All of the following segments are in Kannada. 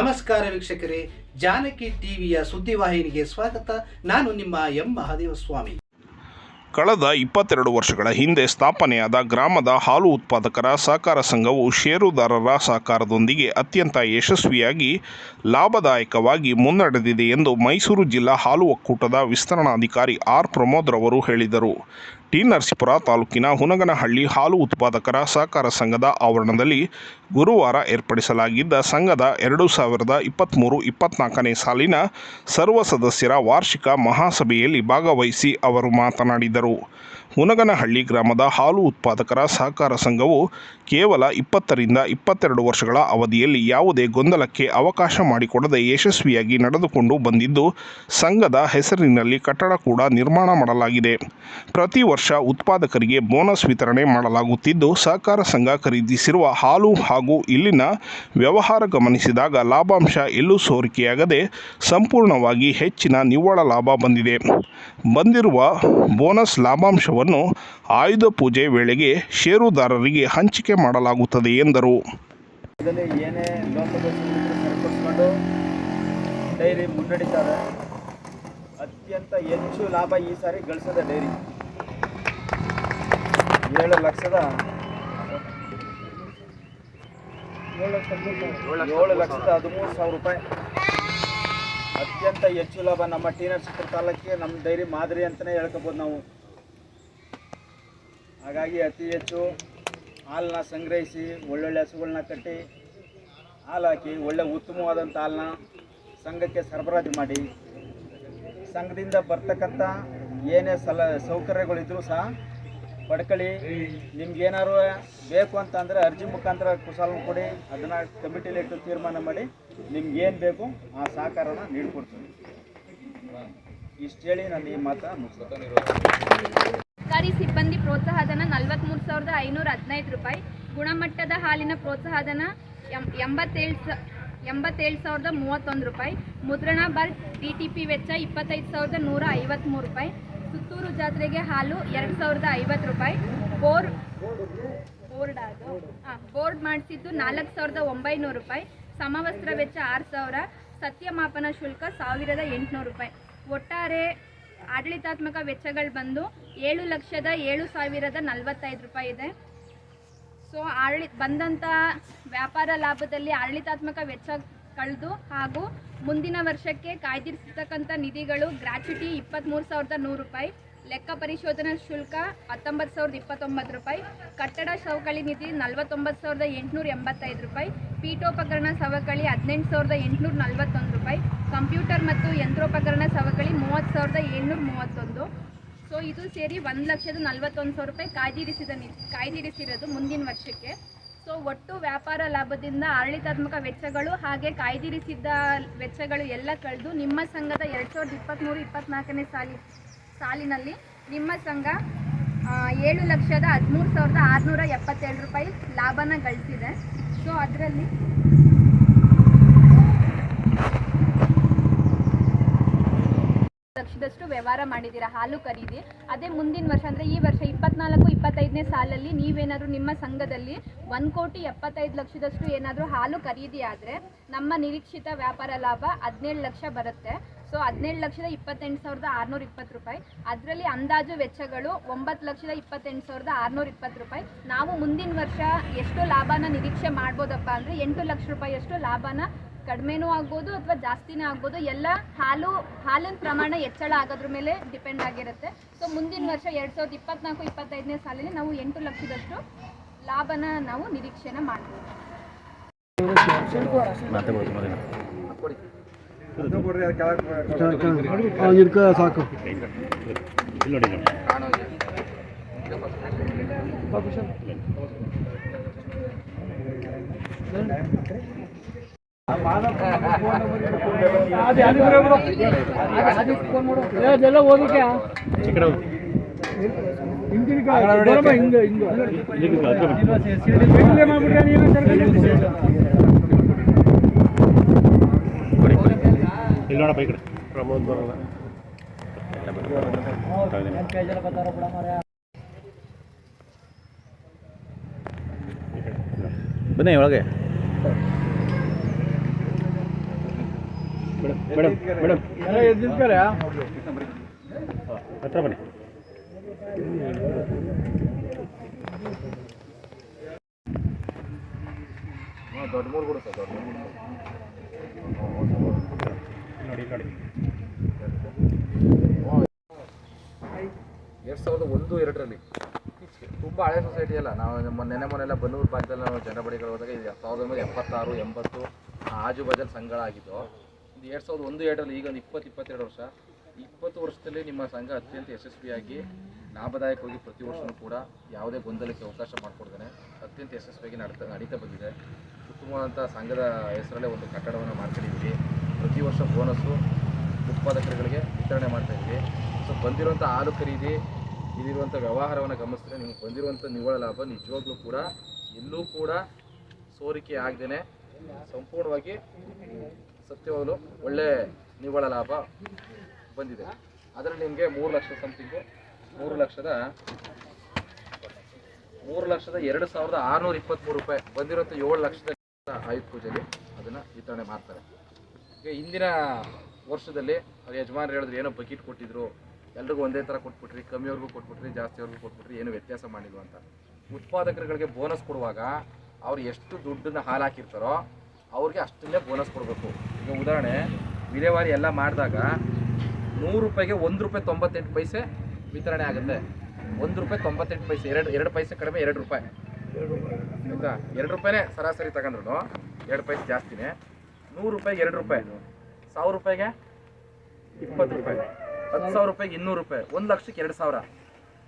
ನಮಸ್ಕಾರ ವೀಕ್ಷಕರೇ, ಜಾನಕಿ ಟಿವಿಯ ಸುದ್ದಿವಾಹಿನಿಗೆ ಸ್ವಾಗತ. ನಾನು ನಿಮ್ಮ ಎಂ. ಮಹಾದೇವ ಸ್ವಾಮಿ ಕಳೆದ ಇಪ್ಪತ್ತೆರಡು ವರ್ಷಗಳ ಹಿಂದೆ ಸ್ಥಾಪನೆಯಾದ ಗ್ರಾಮದ ಹಾಲು ಉತ್ಪಾದಕರ ಸಹಕಾರ ಸಂಘವು ಷೇರುದಾರರ ಸಹಕಾರದೊಂದಿಗೆ ಅತ್ಯಂತ ಯಶಸ್ವಿಯಾಗಿ ಲಾಭದಾಯಕವಾಗಿ ಮುನ್ನಡೆದಿದೆ ಎಂದು ಮೈಸೂರು ಜಿಲ್ಲಾ ಹಾಲು ಒಕ್ಕೂಟದ ವಿಸ್ತರಣಾಧಿಕಾರಿ ಆರ್ ಪ್ರಮೋದ್ ರವರು ಹೇಳಿದರು. ಟಿ ನರಸೀಪುರ ತಾಲೂಕಿನ ಹುನಗನಹಳ್ಳಿ ಹಾಲು ಉತ್ಪಾದಕರ ಸಹಕಾರ ಸಂಘದ ಆವರಣದಲ್ಲಿ ಗುರುವಾರ ಏರ್ಪಡಿಸಲಾಗಿದ್ದ ಸಂಘದ ಎರಡು ಸಾವಿರದ ಇಪ್ಪತ್ತ್ಮೂರು ಇಪ್ಪತ್ತ್ನಾಲ್ಕನೇ ಸಾಲಿನ ಸರ್ವ ಸದಸ್ಯರ ವಾರ್ಷಿಕ ಮಹಾಸಭೆಯಲ್ಲಿ ಭಾಗವಹಿಸಿ ಅವರು ಮಾತನಾಡಿದರು. ಹುನಗನಹಳ್ಳಿ ಗ್ರಾಮದ ಹಾಲು ಉತ್ಪಾದಕರ ಸಹಕಾರ ಸಂಘವು ಕೇವಲ ಇಪ್ಪತ್ತರಿಂದ ಇಪ್ಪತ್ತೆರಡು ವರ್ಷಗಳ ಅವಧಿಯಲ್ಲಿ ಯಾವುದೇ ಗೊಂದಲಕ್ಕೆ ಅವಕಾಶ ಮಾಡಿಕೊಡದೆ ಯಶಸ್ವಿಯಾಗಿ ನಡೆದುಕೊಂಡು ಬಂದಿದ್ದು, ಸಂಘದ ಹೆಸರಿನಲ್ಲಿ ಕಟ್ಟಡ ಕೂಡ ನಿರ್ಮಾಣ ಮಾಡಲಾಗಿದೆ. ಪ್ರತಿ ವರ್ಷ ಉತ್ಪಾದಕರಿಗೆ ಬೋನಸ್ ವಿತರಣೆ ಮಾಡಲಾಗುತ್ತಿದ್ದು, ಸಹಕಾರ ಸಂಘ ಖರೀದಿಸಿರುವ ಹಾಲು ಹಾಗೂ ಇಲ್ಲಿನ ವ್ಯವಹಾರ ಗಮನಿಸಿದಾಗ ಲಾಭಾಂಶ ಎಲ್ಲೂ ಸೋರಿಕೆಯಾಗದೆ ಸಂಪೂರ್ಣವಾಗಿ ಹೆಚ್ಚಿನ ನಿವ್ವಳ ಲಾಭ ಬಂದಿದೆ. ಬಂದಿರುವ ಬೋನಸ್ ಲಾಭಾಂಶವನ್ನು ಆಯುಧ ಪೂಜೆ ವೇಳೆಗೆ ಷೇರುದಾರರಿಗೆ ಹಂಚಿಕೆ ಮಾಡಲಾಗುತ್ತದೆ ಎಂದರು. ಡೈರಿ ಮುನ್ನಡೀತಾರೆ. ಅತ್ಯಂತ ಹೆಚ್ಚು ಲಾಭ ಈ ಸಾರಿ ಗಳಿಸದ ಡೈರಿ. ಏಳು ಲಕ್ಷದ? ಏಳು ಲಕ್ಷದ ಹದಿಮೂರು ಸಾವಿರ ರೂಪಾಯಿ. ಅತ್ಯಂತ ಹೆಚ್ಚು ಲಾಭ ನಮ್ಮ ಟಿ ನರಸೀಪುರ ತಾಲೂಕಿಗೆ ನಮ್ಮ ಡೈರಿ ಮಾದರಿ ಅಂತಲೇ ಹೇಳ್ಕೋಬೋದು ನಾವು. ಹಾಗಾಗಿ ಅತಿ ಹೆಚ್ಚು ಹಾಲನ್ನ ಸಂಗ್ರಹಿಸಿ ಒಳ್ಳೊಳ್ಳೆ ಹಸುಗಳನ್ನ ಕಟ್ಟಿ ಹಾಲು ಹಾಕಿ ಒಳ್ಳೆ ಉತ್ತಮವಾದಂಥ ಹಾಲನ್ನ ಸಂಘಕ್ಕೆ ಸರಬರಾಜು ಮಾಡಿ. ಸಂಘದಿಂದ ಬರ್ತಕ್ಕಂಥ ಏನೇ ಸಲ ಸೌಕರ್ಯಗಳಿದ್ರೂ ಸಹ ಪಡ್ಕೊಳ್ಳಿ ನಿಮ್ಗೆ ಏನಾದ್ರು ಬೇಕು ಅಂತಂದ್ರೆ ಅರ್ಜಿ ಮುಖಾಂತರ ಕುಸಾಲ ಕೊಡಿ, ಅದನ್ನು ಕಮಿಟಿಲಿ ಇಟ್ಟು ತೀರ್ಮಾನ ಮಾಡಿ ನಿಮ್ಗೆ ಏನು ಬೇಕು ಆ ಸಹಕಾರನ ನೀಡ್ಕೊಡ್ತೀನಿ. ಇಷ್ಟು ಹೇಳಿ ನಾನು ಈ ಮಾತ ಸರ್ಕಾರಿ ಸಿಬ್ಬಂದಿ ಪ್ರೋತ್ಸಾಹಧನ ನಲವತ್ತ್ಮೂರು ಸಾವಿರದ ಐನೂರ ಹದಿನೈದು ರೂಪಾಯಿ. ಗುಣಮಟ್ಟದ ಹಾಲಿನ ಪ್ರೋತ್ಸಾಹಧನ ಎಂಬತ್ತೇಳು ಸ, ಎಂಬತ್ತೇಳು ಸಾವಿರದ ಮೂವತ್ತೊಂದು ರೂಪಾಯಿ. ಮುದ್ರಣ ಬರ್ ಡಿ ಟಿ ಪಿ ವೆಚ್ಚ ಇಪ್ಪತ್ತೈದು ಸಾವಿರದ ನೂರ ಐವತ್ತ್ಮೂರು ರೂಪಾಯಿ. ಸುತ್ತೂರು ಜಾತ್ರೆಗೆ ಹಾಲು ಎರಡು ಸಾವಿರದ ಐವತ್ತು ರೂಪಾಯಿ. ಬೋರ್ ಬೋರ್ಡ್ ಅದು. ಹಾಂ, ಬೋರ್ಡ್ ಮಾಡಿಸಿದ್ದು ನಾಲ್ಕು ಸಾವಿರದ ಒಂಬೈನೂರು ರೂಪಾಯಿ. ಸಮವಸ್ತ್ರ ವೆಚ್ಚ ಆರು ಸಾವಿರ. ಸತ್ಯಮಾಪನ ಶುಲ್ಕ ಸಾವಿರದ ಎಂಟುನೂರು ರೂಪಾಯಿ. ಒಟ್ಟಾರೆ ಆಡಳಿತಾತ್ಮಕ ವೆಚ್ಚಗಳು ಬಂದು ಏಳು ಲಕ್ಷದ ಏಳು ಸಾವಿರದ ನಲವತ್ತೈದು ರೂಪಾಯಿ ಇದೆ. ಸೊ ಆಡಳಿ ಬಂದಂಥ ವ್ಯಾಪಾರ ಲಾಭದಲ್ಲಿ ಆಡಳಿತಾತ್ಮಕ ವೆಚ್ಚ ಕಳೆದು ಹಾಗೂ ಮುಂದಿನ ವರ್ಷಕ್ಕೆ ಕಾಯ್ದಿರಿಸತಕ್ಕಂಥ ನಿಧಿಗಳು ಗ್ರಾಚ್ಯುಟಿ ಇಪ್ಪತ್ತ್ಮೂರು ಸಾವಿರದ ನೂರು ರೂಪಾಯಿ, ಲೆಕ್ಕ ಪರಿಶೋಧನಾ ಶುಲ್ಕ ಹತ್ತೊಂಬತ್ತು ಸಾವಿರದ ಇಪ್ಪತ್ತೊಂಬತ್ತು ರೂಪಾಯಿ, ಕಟ್ಟಡ ಸವಕಳಿ ನಿಧಿ ನಲವತ್ತೊಂಬತ್ತು ಸಾವಿರದ ಎಂಟುನೂರ ಎಂಬತ್ತೈದು ರೂಪಾಯಿ, ಪೀಠೋಪಕರಣ ಸವಕಳಿ ಹದಿನೆಂಟು ಸಾವಿರದ ಎಂಟುನೂರ ನಲವತ್ತೊಂದು ರೂಪಾಯಿ, ಕಂಪ್ಯೂಟರ್ ಮತ್ತು ಯಂತ್ರೋಪಕರಣ ಸವಕಳಿ ಮೂವತ್ತು ಸಾವಿರದ ಏಳ್ನೂರ ಮೂವತ್ತೊಂದು. ಸೊ ಇದು ಸೇರಿ ಒಂದು ಲಕ್ಷದ ನಲವತ್ತೊಂದು ಸಾವಿರ ರೂಪಾಯಿ ಕಾಯ್ದಿರಿಸಿದ ಕಾಯ್ದಿರಿಸಿರೋದು ಮುಂದಿನ ವರ್ಷಕ್ಕೆ. ಸೊ ಒಟ್ಟು ವ್ಯಾಪಾರ ಲಾಭದಿಂದ ಆಡಳಿತಾತ್ಮಕ ವೆಚ್ಚಗಳು ಹಾಗೆ ಕಾಯ್ದಿರಿಸಿದ್ದ ವೆಚ್ಚಗಳು ಎಲ್ಲ ಕಳೆದು ನಿಮ್ಮ ಸಂಘದ ಎರಡು ಸಾವಿರದ ಇಪ್ಪತ್ತ್ಮೂರು, ಇಪ್ಪತ್ತ್ನಾಲ್ಕನೇ ಸಾಲಿ, ಸಾಲಿನಲ್ಲಿ ನಿಮ್ಮ ಸಂಘ ಏಳು ಲಕ್ಷದ ಹದಿಮೂರು ಸಾವಿರದ ಆರುನೂರ ಎಪ್ಪತ್ತೇಳು ರೂಪಾಯಿ ಲಾಭನ ಗಳಿಸಿದೆ. ಸೊ ಅದರಲ್ಲಿ ಲಕ್ಷದಷ್ಟು ವ್ಯವಹಾರ ಮಾಡಿದ್ದೀರಾ? ಹಾಲು ಖರೀದಿ. ಅದೇ ಮುಂದಿನ ವರ್ಷ ಅಂದರೆ ಈ ವರ್ಷ ಇಪ್ಪತ್ನಾಲ್ಕು, ಇಪ್ಪತ್ತೈದನೇ ಸಾಲಲ್ಲಿ ನೀವೇನಾದರೂ ನಿಮ್ಮ ಸಂಘದಲ್ಲಿ ಒಂದು ಕೋಟಿ ಎಪ್ಪತ್ತೈದು ಲಕ್ಷದಷ್ಟು ಏನಾದರೂ ಹಾಲು ಖರೀದಿ ಆದರೆ ನಮ್ಮ ನಿರೀಕ್ಷಿತ ವ್ಯಾಪಾರ ಲಾಭ ಹದಿನೇಳು ಲಕ್ಷ ಬರುತ್ತೆ. ಸೊ ಹದಿನೇಳು ಲಕ್ಷದ ಇಪ್ಪತ್ತೆಂಟು ಸಾವಿರದ ಆರುನೂರ ಇಪ್ಪತ್ತು ರೂಪಾಯಿ. ಅದರಲ್ಲಿ ಅಂದಾಜು ವೆಚ್ಚಗಳು ಒಂಬತ್ತು ಲಕ್ಷದ ಇಪ್ಪತ್ತೆಂಟು ಸಾವಿರದ ಆರುನೂರ ಇಪ್ಪತ್ತು ರೂಪಾಯಿ. ನಾವು ಮುಂದಿನ ವರ್ಷ ಎಷ್ಟು ಲಾಭನ ನಿರೀಕ್ಷೆ ಮಾಡ್ಬೋದಪ್ಪ ಅಂದರೆ ಎಂಟು ಲಕ್ಷ ರೂಪಾಯಿಯಷ್ಟು ಲಾಭನ ಕಡಿಮೆನೂ ಆಗ್ಬೋದು ಅಥವಾ ಜಾಸ್ತಿನೇ ಆಗ್ಬೋದು, ಎಲ್ಲ ಹಾಲು, ಹಾಲಿನ ಪ್ರಮಾಣ ಹೆಚ್ಚಳ ಆಗೋದ್ರ ಮೇಲೆ ಡಿಪೆಂಡ್ ಆಗಿರುತ್ತೆ. ಸೊ ಮುಂದಿನ ವರ್ಷ ಎರಡು ಸಾವಿರದ ಇಪ್ಪತ್ನಾಲ್ಕು, ಇಪ್ಪತ್ತೈದನೇ ಸಾಲಿನಲ್ಲಿ ನಾವು ಎಂಟು ಲಕ್ಷದಷ್ಟು ಲಾಭನ ನಾವು ನಿರೀಕ್ಷೆನ ಮಾಡ್ಬೋದು ಸಾಕು ಓದಕ್ಕೆ ಹಿಂಗೆ ಹಿಂಗೆ ಹಿಂಗೆ ಮಾಡ್ಬಿಟ್ರೆ ನೀವೇ ಇಲ್ಲಿ ನೋಡಪ್ಪ ಈ ಕಡೆ ಬನ್ನಿ ಒಳಗೆ. Madam madam. ಹತ್ರ ಬನ್ನಿ. ನೋಡಿ ನೋಡಿ. ಎರಡು ಸಾವಿರದ ಒಂದು ಎರಡರಲ್ಲಿ. ತುಂಬ ಹಳೆ ಸೊಸೈಟಿ ಅಲ್ಲ. ನಾವು ನಮ್ಮ ನೆನೆ ಮೊನ್ನೆಲ್ಲ ಬನ್ನೂರು ಭಾಗದಲ್ಲಿ ನಾವು ಜನಬಡಿಗಳು ಹೋದಾಗ ಸಾವಿರದ ಒಂಬೈನೂರ ಎಪ್ಪತ್ತಾರು ಎಂಬತ್ತು ಆಜು ಬಾಜಲ್ಲಿ ಸಂಘಗಳಾಗಿದ್ದು ಇದು ಎರಡು ಸಾವಿರದ ಒಂದು, ಎರಡರಲ್ಲಿ ಈಗ ಒಂದು ಇಪ್ಪತ್ತು, ಇಪ್ಪತ್ತೆರಡು ವರ್ಷ. ಇಪ್ಪತ್ತು ವರ್ಷದಲ್ಲಿ ನಿಮ್ಮ ಸಂಘ ಅತ್ಯಂತ ಯಶಸ್ವಿಯಾಗಿ ಲಾಭದಾಯಕವಾಗಿ ಪ್ರತಿ ವರ್ಷವೂ ಕೂಡ ಯಾವುದೇ ಗೊಂದಲಕ್ಕೆ ಅವಕಾಶ ಮಾಡಿಕೊಡ್ತಾನೆ ಅತ್ಯಂತ ಯಶಸ್ವಿಯಾಗಿ ನಡ್ತಾ, ನಡೀತಾ ಬಂದಿದೆ. ಉತ್ತಮವಾದಂಥ ಸಂಘದ ಹೆಸರಲ್ಲೇ ಒಂದು ಕಟ್ಟಡವನ್ನು ಮಾಡ್ಕೊಂಡಿದ್ದೀವಿ. ಪ್ರತಿ ವರ್ಷ ಬೋನಸ್ಸು ಉತ್ಪಾದಕರುಗಳಿಗೆ ವಿತರಣೆ ಮಾಡ್ತಾ ಇದ್ವಿ ಸೊ ಬಂದಿರುವಂಥ ಹಾಲು ಖರೀದಿ, ಇಲ್ಲಿರುವಂಥ ವ್ಯವಹಾರವನ್ನು ಗಮನಿಸಿದ್ರೆ ನಿಮಗೆ ಬಂದಿರುವಂಥ ನಿವ್ವಳ ಲಾಭ ನಿಜವಾಗ್ಲೂ ಕೂಡ ಎಲ್ಲೂ ಕೂಡ ಸೋರಿಕೆ ಆಗದೇನೆ. ಸಂಪೂರ್ಣವಾಗಿ ಸತ್ಯವಾಗಲು ಒಳ್ಳೆ ನಿವ್ವಳ ಲಾಭ ಬಂದಿದೆ. ಅದರಲ್ಲಿ ನಿಮಗೆ ಮೂರು ಲಕ್ಷ ಸಮಥಿಂಗು ಮೂರು ಲಕ್ಷದ ಮೂರು ಲಕ್ಷದ ಎರಡು ಸಾವಿರದ ಆರುನೂರ ಇಪ್ಪತ್ತ್ಮೂರು ರೂಪಾಯಿ ಬಂದಿರೋಂಥ ಏಳು ಲಕ್ಷದ ಆಯುಧ ಪೂಜೆಯಲ್ಲಿ ಅದನ್ನು ವಿತರಣೆ ಮಾಡ್ತಾರೆ. ಈಗ ಹಿಂದಿನ ವರ್ಷದಲ್ಲಿ ಅವ್ರ ಯಜಮಾನರು ಹೇಳಿದ್ರು, ಏನೋ ಬಕೆಟ್ ಕೊಟ್ಟಿದ್ರು, ಎಲ್ರಿಗೂ ಒಂದೇ ಥರ ಕೊಟ್ಬಿಟ್ರಿ ಕಮ್ಮಿಯವ್ರಿಗೂ ಕೊಟ್ಬಿಟ್ರಿ ಜಾಸ್ತಿಯವ್ರಿಗೂ ಕೊಟ್ಬಿಟ್ರಿ, ಏನು ವ್ಯತ್ಯಾಸ ಮಾಡಿಲ್ವ ಅಂತ. ಉತ್ಪಾದಕರುಗಳಿಗೆ ಬೋನಸ್ ಕೊಡುವಾಗ ಅವ್ರು ಎಷ್ಟು ದುಡ್ಡನ್ನ ಹಾಲು ಹಾಕಿರ್ತಾರೋ ಅವ್ರಿಗೆ ಅಷ್ಟನ್ನೇ ಬೋನಸ್ ಕೊಡಬೇಕು. ಉದಾಹರಣೆ, ವಿಲೇವಾರಿ ಎಲ್ಲ ಮಾಡಿದಾಗ ನೂರು ರೂಪಾಯಿಗೆ ಒಂದು ರೂಪಾಯಿ ತೊಂಬತ್ತೆಂಟು ಪೈಸೆ ವಿತರಣೆ ಆಗುತ್ತೆ. ಒಂದು ರೂಪಾಯಿ ತೊಂಬತ್ತೆಂಟು ಪೈಸೆ, ಎರಡು ಎರಡು ಪೈಸೆ ಕಡಿಮೆ ಎರಡು ರೂಪಾಯಿ. ಆಯಿತಾ? ಎರಡು ರೂಪಾಯಿನೇ ಸರಾಸರಿ ತಗೊಂಡ್ರು ಎರಡು ಪೈಸೆ ಜಾಸ್ತಿನೇ. ನೂರು ರೂಪಾಯಿಗೆ ಎರಡು ರೂಪಾಯಿ. ಸಾವಿರ ರೂಪಾಯಿಗೆ ಇಪ್ಪತ್ತು ರೂಪಾಯಿ. ಹತ್ತು ಸಾವಿರ ರೂಪಾಯಿಗೆ ಇನ್ನೂರು ರೂಪಾಯಿ. ಒಂದು ಲಕ್ಷಕ್ಕೆ ಎರಡು ಸಾವಿರ.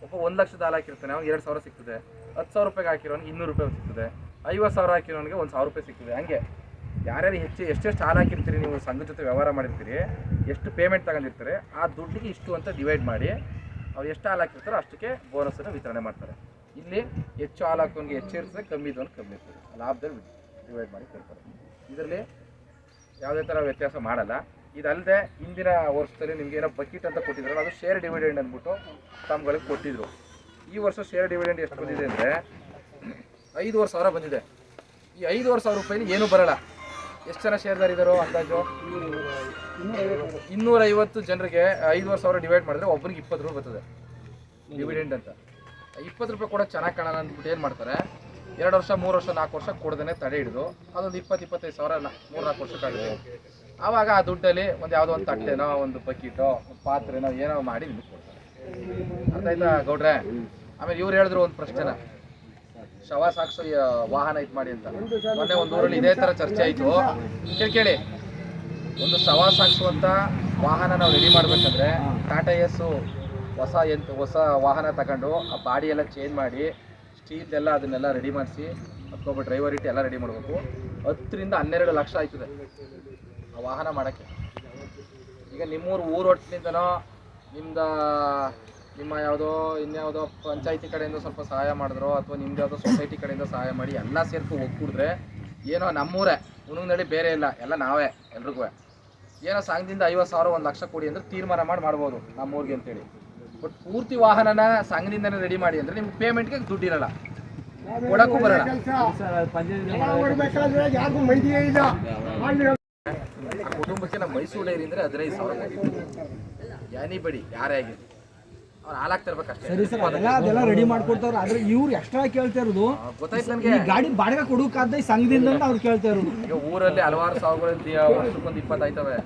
ಒಬ್ಬ ಒಂದು ಲಕ್ಷದ ಹಾಲು ಹಾಕಿರ್ತಾನೆ, ಅವ್ನಿಗೆ ಎರಡು ಸಾವಿರ ಸಿಗ್ತದೆ. ಹತ್ತು ಸಾವಿರ ರೂಪಾಯಿಗೆ ಹಾಕಿರೋನಿಗೆ ಇನ್ನೂರು ರೂಪಾಯಿ ಸಿಗ್ತದೆ. ಐವತ್ತು ಸಾವಿರ ಹಾಕಿರೋನಿಗೆ ಒಂದು ಸಾವಿರ ರೂಪಾಯಿ ಸಿಗ್ತದೆ. ಹಂಗೆ. ಯಾರ್ಯಾರು ಹೆಚ್ಚು ಎಷ್ಟೆಷ್ಟು ಹಾಲು ಹಾಕಿರ್ತೀರಿ, ನೀವು ಸಂಘದ ಜೊತೆ ವ್ಯವಹಾರ ಮಾಡಿರ್ತೀರಿ, ಎಷ್ಟು ಪೇಮೆಂಟ್ ತಗೊಂಡಿರ್ತಾರೆ, ಆ ದುಡ್ಡಿಗೆ ಇಷ್ಟು ಅಂತ ಡಿವೈಡ್ ಮಾಡಿ ಅವ್ರು ಎಷ್ಟು ಹಾಲು ಹಾಕಿರ್ತಾರೋ ಅಷ್ಟಕ್ಕೆ ಬೋನಸನ್ನು ವಿತರಣೆ ಮಾಡ್ತಾರೆ. ಇಲ್ಲಿ ಹೆಚ್ಚು ಹಾಲು ಹಾಕೋಂಗೆ ಹೆಚ್ಚು ಇರ್ತದೆ, ಕಮ್ಮಿ ಇದ್ದವನು ಕಮ್ಮಿ ಇರ್ತದೆ. ಲಾಭದಲ್ಲಿ ಡಿವೈಡ್ ಮಾಡಿ ಕೊಡ್ತಾರೆ. ಇದರಲ್ಲಿ ಯಾವುದೇ ಥರ ವ್ಯತ್ಯಾಸ ಮಾಡಲ್ಲ. ಇದಲ್ಲದೆ ಹಿಂದಿನ ವರ್ಷದಲ್ಲಿ ನಿಮ್ಗೆ ಏನೋ ಬಕೆಟ್ ಅಂತ ಕೊಟ್ಟಿದ್ರಲ್ಲ, ಅದು ಶೇರ್ ಡಿವಿಡೆಂಡ್ ಅಂದ್ಬಿಟ್ಟು ತಮ್ಗಳಿಗೆ ಕೊಟ್ಟಿದ್ರು. ಈ ವರ್ಷ ಶೇರ್ ಡಿವಿಡೆಂಡ್ ಎಷ್ಟು ಬಂದಿದೆ ಅಂದರೆ ಐದುವರೆ ಸಾವಿರ ಬಂದಿದೆ. ಈ ಐದುವರೆ ಸಾವಿರ ರೂಪಾಯಿಲಿ ಏನೂ ಬರಲ್ಲ. ಎಷ್ಟು ಜನ ಶೇರ್ದಾರಿದ್ದಾರೋ ಅಂದಾಜು? ಇನ್ನೂರೈವತ್ತು ಜನರಿಗೆ ಐದೂವರೆ ಸಾವಿರ ಡಿವೈಡ್ ಮಾಡಿದ್ರೆ ಒಬ್ಬರಿಗೆ ಇಪ್ಪತ್ತು ರೂಪಾಯಿ ಬರ್ತದೆ. ಡಿವಿಡೆಂಡ್ ಅಂತ. ಇಪ್ಪತ್ತು ರೂಪಾಯಿ ಕೂಡ ಚೆನ್ನಾಗಿ ಕಾಣೋಣ ಅಂದ್ಬಿಟ್ಟು ಏನು ಮಾಡ್ತಾರೆ? ಎರಡು ವರ್ಷ, ಮೂರು ವರ್ಷ, ನಾಲ್ಕು ವರ್ಷ ಕೊಡ್ದೇ ತಡೆ ಹಿಡಿದು ಅದೊಂದು ಇಪ್ಪತ್ತು, ಇಪ್ಪತ್ತೈದು ಸಾವಿರ ಮೂರು, ನಾಲ್ಕು ವರ್ಷಕ್ಕಾಗುತ್ತೆ ಆವಾಗ ಆ ದುಡ್ಡಲ್ಲಿ ಒಂದು ಯಾವುದೋ ಒಂದು ತಟ್ಟೆನೋ, ಒಂದು ಬಕೀಟೋ, ಒಂದು ಪಾತ್ರೆನೋ ಏನೋ ಮಾಡಿ ನಿಮಗೆ ಕೊಡ್ತಾರೆ. ಅರ್ಥ ಆಯ್ತಾ ಗೌಡ್ರೆ? ಆಮೇಲೆ ಇವ್ರು ಹೇಳಿದ್ರು ಒಂದು ಪ್ರಶ್ನೆನ. ಶವ ಸಾಕ್ಷಿ ವಾಹನ ಇದು ಮಾಡಿ ಅಂತ. ಮೊನ್ನೆ ಒಂದು ಊರಲ್ಲಿ ಇದೇ ಥರ ಚರ್ಚೆ ಆಯಿತು. ಕೇಳಿ ಕೇಳಿ. ಒಂದು ಶವ ಸಾಗಿಸುವಂಥ ವಾಹನ ನಾವು ರೆಡಿ ಮಾಡಬೇಕಂದ್ರೆ ಟಾಟಾ ಎಸ್ಸು ಹೊಸ ಎಂತ ಹೊಸ ವಾಹನ ತಗೊಂಡು ಆ ಬಾಡಿ ಎಲ್ಲ ಚೇಂಜ್ ಮಾಡಿ ಸ್ಟೀಲ್ ಎಲ್ಲ ಅದನ್ನೆಲ್ಲ ರೆಡಿ ಮಾಡಿಸಿ ಅದಕ್ಕೊಬ್ಬ ಡ್ರೈವರ್ ಇಟ್ಟು ಎಲ್ಲ ರೆಡಿ ಮಾಡಬೇಕು. ಹತ್ತರಿಂದ ಹನ್ನೆರಡು ಲಕ್ಷ ಆಯ್ತದೆ ಆ ವಾಹನ ಮಾಡೋಕ್ಕೆ. ಈಗ ನಿಮ್ಮೂರು ಊರು ಒಟ್ಟಿನಿಂದನೋ ನಿಮ್ದ ನಿಮ್ಮ ಯಾವುದೋ, ಇನ್ಯಾವುದೋ ಪಂಚಾಯತಿ ಕಡೆಯಿಂದ ಸ್ವಲ್ಪ ಸಹಾಯ ಮಾಡಿದ್ರು ಅಥವಾ ನಿಮ್ದು ಯಾವುದೋ ಸೊಸೈಟಿ ಕಡೆಯಿಂದ ಸಹಾಯ ಮಾಡಿ ಎಲ್ಲ ಸೇರ್ಕೊ ಒಗ್ಗೂಡಿದ್ರೆ ಏನೋ ನಮ್ಮೂರೇ ಉಣುಗ್ನಳ್ಳಿ ಬೇರೆ ಇಲ್ಲ, ಎಲ್ಲ ನಾವೇ ಎಲ್ರಿಗೂ. ಏನೋ ಸಂಘದಿಂದ ಐವತ್ತು ಸಾವಿರ, ಒಂದು ಲಕ್ಷ ಕೊಡಿ ಅಂದ್ರೆ ತೀರ್ಮಾನ ಮಾಡಿ ಮಾಡ್ಬೋದು ನಮ್ಮೂರಿಗೆ ಅಂತೇಳಿ. ಬಟ್ ಪೂರ್ತಿ ವಾಹನನ ಸಂಘದಿಂದನೇ ರೆಡಿ ಮಾಡಿ ಅಂದರೆ ನಿಮ್ಗೆ ಪೇಮೆಂಟ್ಗೆ ದುಡ್ಡು ಇರಲ್ಲ. ಕೊಡಕ್ಕೂ ಬರಲ್ಲ. ಕುಟುಂಬಕ್ಕೆ ನಮ್ಮ ಮೈಸೂರು ಡೈರಿ ಅಂದರೆ ಹದಿನೈದು ಸಾವಿರ ಯಾನಿ ಬಡಿ, ಯಾರೇ ಆಗಿರಲಿ. ಸರಿ ಸರ್ ಅದೆಲ್ಲ ಅದೆಲ್ಲ ರೆಡಿ ಮಾಡ್ಕೊಡ್ತಾರ ಆದ್ರೆ ಇವ್ರು ಎಕ್ಸ್ಟ್ರಾ ಕೇಳ್ತಾ ಇರೋದು ಗೊತ್ತಾಯ್ತು ಈ ನನಗೆ ಗಾಡಿ ಬಾಡಿಗೆ ಕೊಡೋಕಾದ ಈ ಸಂಘದಿಂದ ಅಂತ ಅವ್ರು ಕೇಳ್ತಾ ಇರೋದು. ಈಗ ಊರಲ್ಲಿ ಹಲವಾರು ಸಾವಿರಗಳಲ್ಲಿ ವರ್ಷಕ್ಕೊಂದು ಇಪ್ಪತ್ತೈತವೆ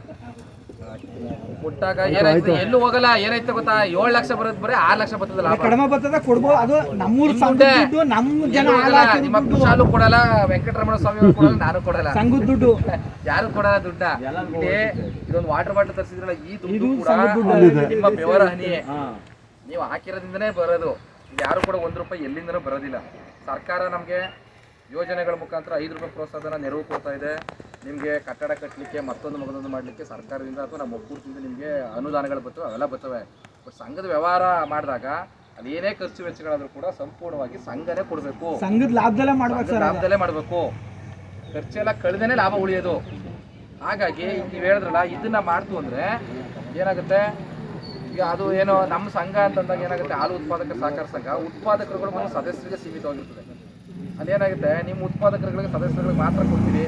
ಕೊಟ್ಟಾಗ ಏನಾಯ್ತು? ಎಲ್ಲೂ ಹೋಗಲ್ಲ. ಏನಾಯ್ತು ಗೊತ್ತಾ? ಏಳು ಲಕ್ಷ ಬರೋದು ಬರೀ ಆರು ಲಕ್ಷ ಬರ್ತದಲ್ಲ ಕಡಿಮೆ ಬರ್ತದ ಕೊಡ್ಬೋದು. ಅದು ನಮ್ಮೂರ್ ದುಡ್ಡು ನಮ್ಮ ಜನ. ನಿಮ್ಮ ಕುಶಾಲು ಕೊಡಲ್ಲ. ವೆಂಕಟರಮಣ ಸ್ವಾಮಿ ಅವ್ರು ಕೊಡಲ್ಲ ನಾನು ಕೊಡಲ್ಲ. ಸಂಘದ ದುಡ್ಡು. ಯಾರು ಕೊಡಲ್ಲ ದುಡ್ಡ? ಇಲ್ಲಿ ಇದೊಂದು ವಾಟರ್ ಬಾಟಲ್ ತರಿಸಿದ್ರಲ್ಲ ಈ ದುಡ್ಡು ಇದು ಕೂಡ. ನಿಮ್ಮ ಬೆವರ ಹನಿ ನೀವು ಹಾಕಿರೋದ್ರಿಂದನೇ ಬರೋದು. ಇಲ್ಲಿ ಯಾರು ಕೂಡ ಒಂದು ರೂಪಾಯಿ ಎಲ್ಲಿಂದನೂ ಬರೋದಿಲ್ಲ. ಸರ್ಕಾರ ನಮಗೆ ಯೋಜನೆಗಳ ಮುಖಾಂತರ ಐದು ರೂಪಾಯಿ ಪ್ರೋತ್ಸಾಹನ ನೆರವು ಕೊಡ್ತಾ ಇದೆ. ನಿಮಗೆ ಕಟ್ಟಡ ಕಟ್ಟಲಿಕ್ಕೆ ಮತ್ತೊಂದು ಮಗದೊಂದು ಮಾಡಲಿಕ್ಕೆ ಸರ್ಕಾರದಿಂದ ಅಥವಾ ನಮ್ಮ ಒಕ್ಕೂಟದಿಂದ ನಿಮಗೆ ಅನುದಾನಗಳು ಬರ್ತವೆ ಅವೆಲ್ಲ ಬರ್ತವೆ. ಸಂಘದ ವ್ಯವಹಾರ ಮಾಡಿದಾಗ ಏನೇ ಖರ್ಚು ವೆಚ್ಚಗಳಾದರೂ ಕೂಡ ಸಂಪೂರ್ಣವಾಗಿ ಸಂಘನೇ ಕೊಡಬೇಕು. ಸಂಘದ ಲಾಭದಲ್ಲೇ ಮಾಡಬೇಕು ಲಾಭದಲ್ಲೇ ಮಾಡಬೇಕು. ಖರ್ಚೆಲ್ಲ ಕಳೆದೇನೆ ಲಾಭ ಉಳಿಯೋದು. ಹಾಗಾಗಿ ನೀವು ಹೇಳಿದ್ರಲ್ಲ ಇದನ್ನ ಮಾಡ್ತು ಅಂದರೆ ಏನಾಗುತ್ತೆ? ಈಗ ಅದು ಏನೋ ನಮ್ಮ ಸಂಘ ಅಂತಂದಾಗ ಏನಾಗುತ್ತೆ? ಹಾಲು ಉತ್ಪಾದಕ ಸಹಕಾರ ಸಂಘ ಉತ್ಪಾದಕರುಗಳು ಒಂದು ಸದಸ್ಯರಿಗೆ ಸೀಮಿತವಾಗಿರ್ತದೆ. ಅದೇನಾಗುತ್ತೆ ನಿಮ್ಮ ಉತ್ಪಾದಕರುಗಳಿಗೆ ಸದಸ್ಯರುಗಳಿಗೆ ಮಾತ್ರ ಕೊಡ್ತೀರಿ.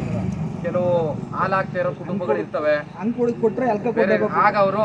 ಕೆಲವು ಹಾಲಾಗ್ತಾ ಹಾಕ್ತಾ ಇರೋ ಕುಟುಂಬಗಳು ಇರ್ತವೆ. ಆಗ ಅವರು